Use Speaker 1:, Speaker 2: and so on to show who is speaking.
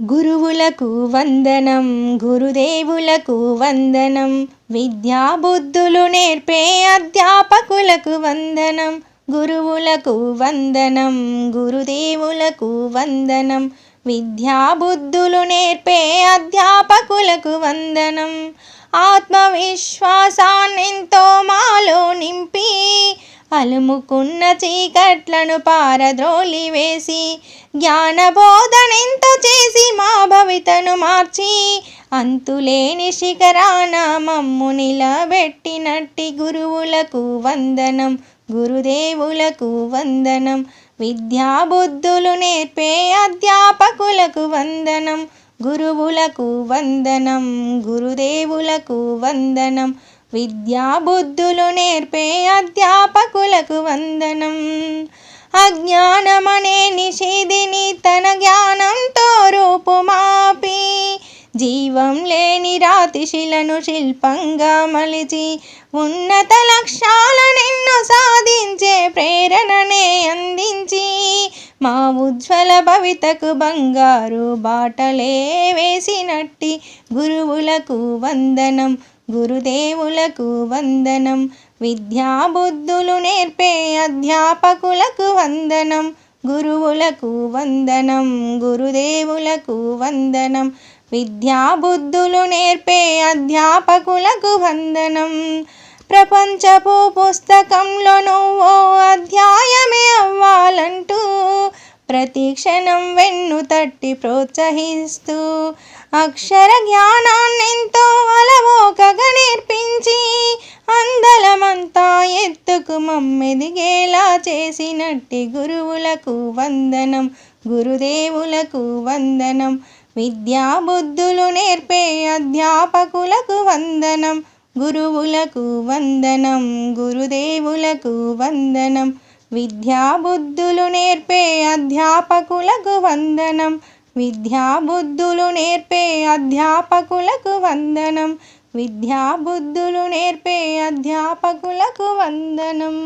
Speaker 1: గురువులకు వందనం గురుదేవులకు వందనం విద్యాబుద్ధులు నేర్పే అధ్యాపకులకు వందనం గురువులకు వందనం గురుదేవులకు వందనం విద్యాబుద్ధులు నేర్పే అధ్యాపకులకు వందనం. ఆత్మవిశ్వాసాన్నెంతో మాలో అలుముకున్న చీకట్లను పారద్రోలి వేసి జ్ఞానబోధనెంత చేసి మా భవితను మార్చి అంతులేని శిఖరాన మమ్ము నిలబెట్టినట్టి గురువులకు వందనం గురుదేవులకు వందనం విద్యాబుద్ధులు నేర్పే అధ్యాపకులకు వందనం గురువులకు వందనం గురుదేవులకు వందనం విద్యాబుద్ధులు నేర్పే అధ్యాపకులకు వందనం. అజ్ఞానమనే నిషేధిని తన జ్ఞానంతో రూపుమాపి. జీవం లేని రాతి శిలను శిల్పంగా మలిచి ఉన్నత లక్ష్యాలను సాధించే ప్రేరణనే అందించి మా ఉజ్వల భవితకు బంగారు బాటలే వేసినట్టి గురువులకు వందనం. గురుదేవులకు వందనం. విద్యాబుద్ధులు నేర్పే అధ్యాపకులకు వందనం. గురువులకు వందనం గురుదేవులకు వందనం. విద్యాబుద్ధులు నేర్పే అధ్యాపకులకు వందనం. ప్రపంచపు పుస్తకంలో నువ్వు అధ్యాయమే అవ్వాలంటూ ప్రతి క్షణం వెన్ను తట్టి ప్రోత్సహిస్తూ అక్షర జ్ఞానాన్నెంతో అలవోకగా నేర్పించి అందలమంతా ఎత్తుకు మమ్మెదిగేలా చేసినట్టి గురువులకు వందనం గురుదేవులకు వందనం విద్యాబుద్ధులు నేర్పే అధ్యాపకులకు వందనం గురువులకు వందనం గురుదేవులకు వందనం విద్యాబుద్ధులు నేర్పే అధ్యాపకులకు వందనం విద్యాబుద్ధులు నేర్పే అధ్యాపకులకు వందనం విద్యాబుద్ధులు నేర్పే అధ్యాపకులకు వందనం.